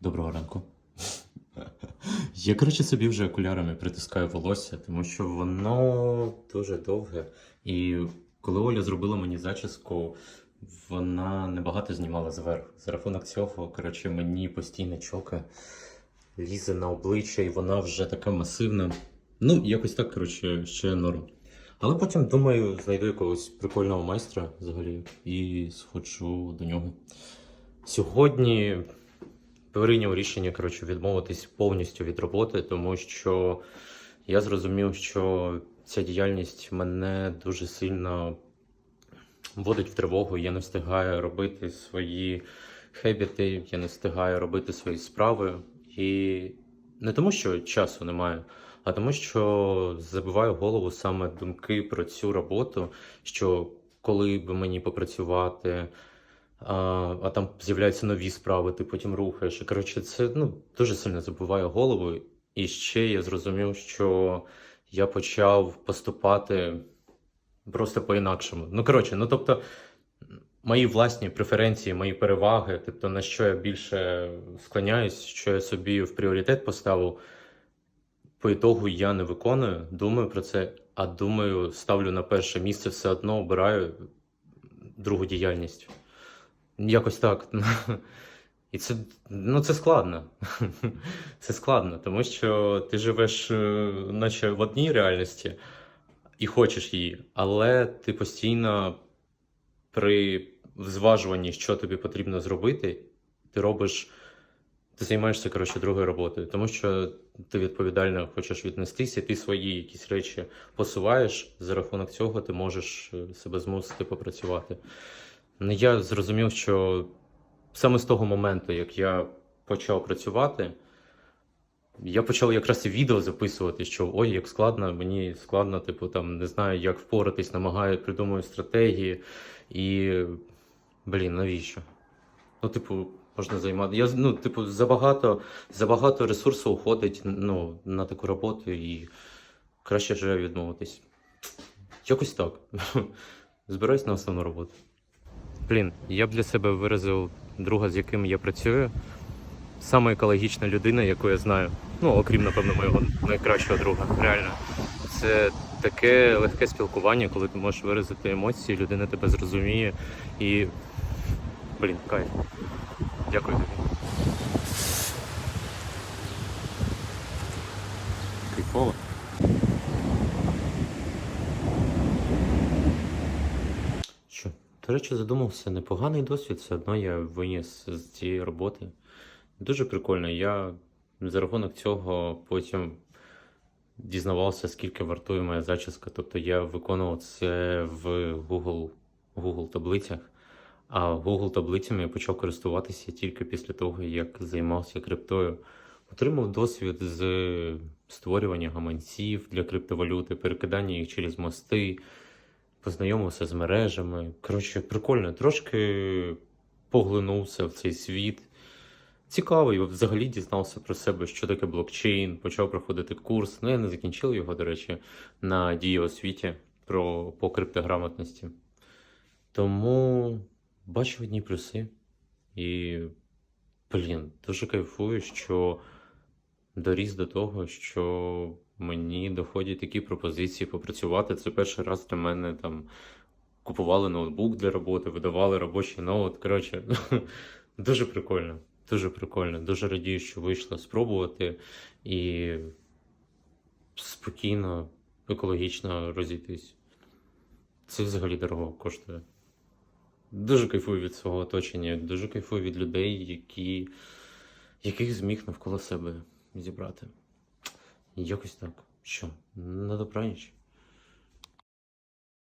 Доброго ранку. Я, коротше, собі вже окулярами притискаю волосся, тому що воно дуже довге. І коли Оля зробила мені зачіску, вона небагато знімала зверху. За рахунок цього, коротше, мені постійно чока лізе на обличчя, і вона вже така масивна. Ну, якось так, коротше, ще норм. Але потім, думаю, знайду якогось прикольного майстра взагалі і сходжу до нього. Сьогодні прийняв рішення коротше, відмовитись повністю від роботи, тому що я зрозумів, що ця діяльність мене дуже сильно вводить в тривогу. Я не встигаю робити свої хебіти, я не встигаю робити свої справи. І не тому, що часу немає, а тому, що забиваю голову саме думки про цю роботу, що коли би мені попрацювати. А, а там з'являються нові справи, ти потім рухаєш. Коротше, це ну, дуже сильно забиває голову. І ще я зрозумів, що я почав поступати просто по-інакшому. Ну, коротше, ну тобто, мої власні преференції, мої переваги, тобто на що я більше склоняюсь, що я собі в пріоритет поставив, по ітогу я не виконую, думаю про це, а думаю, ставлю на перше місце, все одно обираю другу діяльність. Якось так. І це, ну, це складно. Це складно, тому що ти живеш, е, наче в одній реальності і хочеш її, але ти постійно при зважуванні, що тобі потрібно зробити, ти робиш, ти займаєшся, коротше, другою роботою, тому що ти відповідально хочеш віднестися, ти свої якісь речі посуваєш, за рахунок цього ти можеш е, себе змусити попрацювати. Ну, Я зрозумів, що саме з того моменту, як я почав працювати, я почав якраз і відео записувати, що ой, як складно, мені складно, типу, там не знаю, як впоратись, намагаю, придумую стратегії. І, блін, навіщо? Ну, типу, можна займати. Я, ну, типу, забагато, забагато ресурсу уходить ну, на таку роботу і краще вже відмовитись. Якось так. Збираюсь на основну роботу. Блін, я б для себе виразив друга, з яким я працюю. Саме екологічна людина, яку я знаю. Ну, окрім, напевно, моєго найкращого друга. Реально. Це таке легке спілкування, коли ти можеш виразити емоції, людина тебе зрозуміє і. Блін, кайф. Дякую тобі. Кайфово. Що? До речі, задумався, непоганий досвід, все одно я виніс з цієї роботи. Дуже прикольно. Я за рахунок цього потім дізнавався, скільки вартує моя зачіска. Тобто я виконував це в Google, Google таблицях. А Google таблицями я почав користуватися тільки після того, як займався криптою. Отримав досвід з створювання гаманців для криптовалюти, перекидання їх через мости, познайомився з мережами. Коротше, прикольно, трошки поглинувся в цей світ. Цікаво, і взагалі дізнався про себе, що таке блокчейн, почав проходити курс. Ну, я не закінчив його, до речі, на дії освіті про по криптограмотності. Тому бачу одні плюси. І, блін, дуже кайфую, що доріс до того, що мені доходять такі пропозиції попрацювати. Це перший раз для мене там купували ноутбук для роботи, видавали робочий ноут. Коротше, дуже прикольно. Дуже прикольно. Дуже радію, що вийшло спробувати і спокійно, екологічно розійтись. Це взагалі дорого коштує. Дуже кайфую від свого оточення, дуже кайфую від людей, які, яких зміг навколо себе зібрати. Якось так. Що? На добраніч.